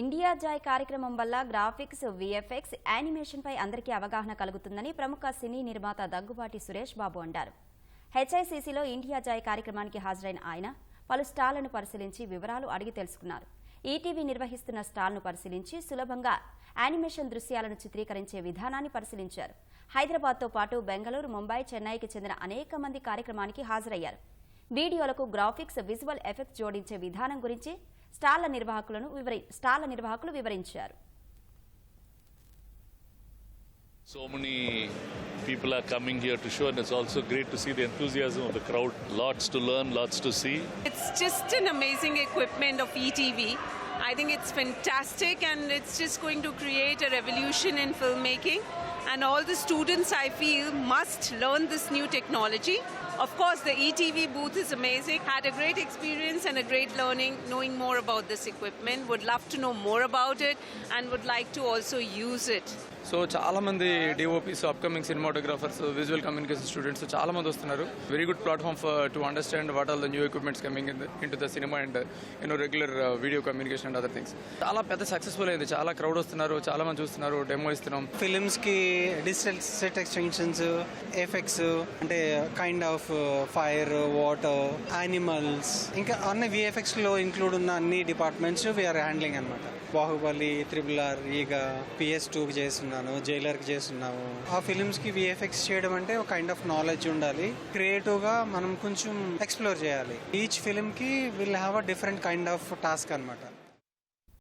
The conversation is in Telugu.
ఇండియా జాయ్ కార్యక్రమం వల్ల గ్రాఫిక్స్ విఎఫ్ఎక్స్ యానిమేషన్ పై అందరికీ అవగాహన కలుగుతుందని ప్రముఖ సినీ నిర్మాత దగ్గుబాటి సురేష్ బాబు అన్నారు హెచ్ఐసిసిలో ఇండియా జాయ్ కార్యక్రమానికి హాజరైన ఆయన పలు స్టాళ్ళను పరిశీలించి వివరాలు అడిగి తెలుసుకున్నారు. ఈటీవీ నిర్వహిస్తున్న స్టాల్ను పరిశీలించి సులభంగా యానిమేషన్ దృశ్యాలను చిత్రీకరించే విధానాన్ని పరిశీలించారు. హైదరాబాద్తో పాటు బెంగళూరు ముంబై చెన్నైకి చెందిన అనేక మంది కార్యక్రమానికి హాజరయ్యారు. వీడియోలకు గ్రాఫిక్స్ విజువల్ ఎఫెక్ట్స్ జోడించే విధానం గురించి స్టాళ్ళ నిర్వాహకులను వివరి స్టాళ్ళ నిర్వాహకులు వివరించారు So many people are coming here to show, and it's also great to see the enthusiasm of the crowd. Lots to learn, lots to see. It's just an amazing equipment of ETV. I think it's fantastic and it's just going to create a revolution in filmmaking. And all the students, I feel, must learn this new technology. Of course, the ETV booth is amazing. Had a great experience and a great learning, knowing more about this equipment. Would love to know more about it and would like to also use it. So చాలా మంది DOPs upcoming cinematographers visual communication students చాలా మంది వస్తున్నారు very good platform for to understand what all the new equipments coming in to the cinema and you know regular video communication and other things చాలా పెద్ద సక్సెస్ఫుల్ అయింది. చాలా క్రౌడ్ వస్తున్నారు. చాలా మంది చూస్తున్నారు. డెమో ఇస్తున్నాం. ఫిలిమ్స్కి డిజిటల్ సెట్ ఎక్స్టెన్షన్స్ ఎఫెక్ట్స్ అంటే kind of fire water animals ఇంకా అన్ని విఎఫ్ఎక్స్లో ఇంక్లూడ్ ఉన్న అన్ని డిపార్ట్మెంట్స్ వీఆర్ హ్యాండ్లింగ్ అనమాట Baahubali triple R Eega PS టూకి చేస్తున్నాను జైలర్కి చేస్తున్నాము. ఆ ఫిలిమ్స్కి విఎఫ్ఎక్స్ చేయడం అంటే ఒక కైండ్ ఆఫ్ నాలెడ్జ్ ఉండాలి. క్రియేటివ్గా మనం కొంచెం ఎక్స్ప్లోర్ చేయాలి. Each ఫిలింకి will have a different kind of task అనమాట